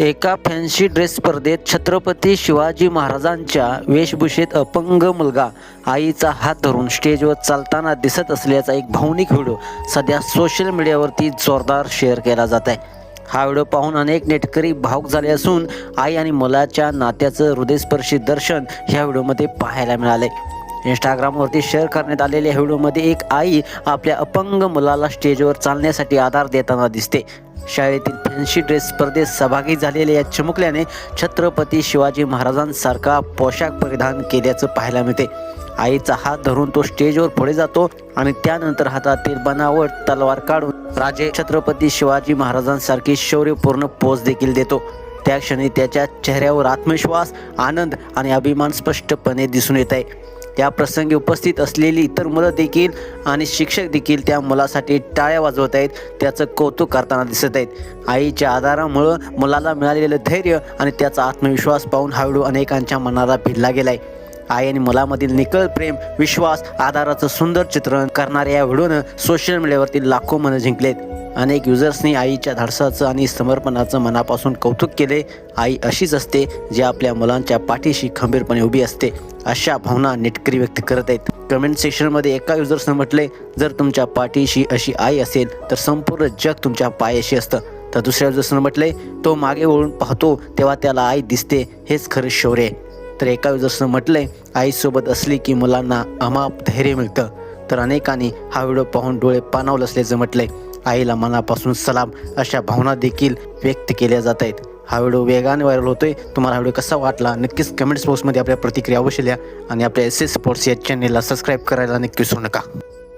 एका fancy dress स्पर्धेत छत्रपती शिवाजी महाराजांच्या वेशभूषेत अपंग मुलगा आईचा हात धरून स्टेजवर चालताना दिसत असल्याचा एक भावनिक व्हिडिओ सध्या सोशल मीडियावरती जोरदार शेअर केला जात आहे. हा व्हिडिओ पाहून अनेक नेटकरी भावुक झाले असून आई आणि मुलाच्या नात्याचं हृदयस्पर्शी दर्शन ह्या व्हिडिओमध्ये पाहायला मिळाले इंस्टाग्रामवरती शेअर करण्यात आलेल्या व्हिडिओमध्ये एक आई आपल्या अपंग मुलाला स्टेजवर चालण्यासाठी आधार देताना दिसते. शाळेतील फॅन्सी ड्रेस स्पर्धेत सहभागी झालेल्या या चिमुकल्याने छत्रपती शिवाजी महाराजांसारखा पोशाख परिधान केल्याचं पाहायला मिळते. आईचा हात धरून तो स्टेजवर पुढे जातो आणि त्यानंतर हातातील बनावट तलवार काढून राजे छत्रपती शिवाजी महाराजांसारखी शौर्यपूर्ण पोच देखील देतो. त्या क्षणी त्याच्या चेहऱ्यावर आत्मविश्वास आनंद आणि अभिमान स्पष्टपणे दिसून येत आहे. त्या प्रसंगी उपस्थित असलेली इतर मुलं देखील आणि शिक्षक देखील त्या मुलासाठी टाळ्या वाजवत आहेत. त्याचं कौतुक करताना दिसत आहेत. आईच्या आधारामुळं मुलाला मिळालेलं धैर्य आणि त्याचा आत्मविश्वास पाहून हळूहळू अनेकांच्या मनाला भिडला गेलाय. आई आणि मुलामधील निकळ प्रेम विश्वास आधाराचं सुंदर चित्रण करणाऱ्या या व्हिडिओनं सोशल मीडियावरती लाखो मनं जिंकलेत. अनेक युजर्सनी आईच्या धाडसाचं आणि समर्पणाचं मनापासून कौतुक केले. आई अशीच असते जी आपल्या मुलांच्या पाठीशी खंबीरपणे उभी असते. अशा भावना नेटकरी व्यक्त करत आहेत. कमेंट सेक्शनमध्ये एका युजर्सनं म्हटले जर तुमच्या पाठीशी अशी आई असेल तर संपूर्ण जग तुमच्या पायाशी असतं. तर दुसऱ्या युजर्सनं म्हटले तो मागे वळून पाहतो तेव्हा त्याला आई दिसते हेच खरं शौर्य आहे. तर एका युजर्सनं म्हटलंय आईसोबत असली की मुलांना अमाप धैर्य मिळतं. तर अनेकांनी हा व्हिडिओ पाहून डोळे पाणावलं असल्याचं म्हटलंय आईला मनापासून सलाम अशा भावना देखील व्यक्त केल्या जात आहेत. हा व्हिडिओ वेगाने व्हायरल होतोय. तुम्हाला हा व्हिडिओ कसा वाटला नक्कीच कमेंट्स बॉक्समध्ये आपल्या प्रतिक्रिया अवश्य लिहा आणि आपल्या एस एस स्पोर्ट्स या चॅनेलला सबस्क्राईब करायला नक्की विसरू नका.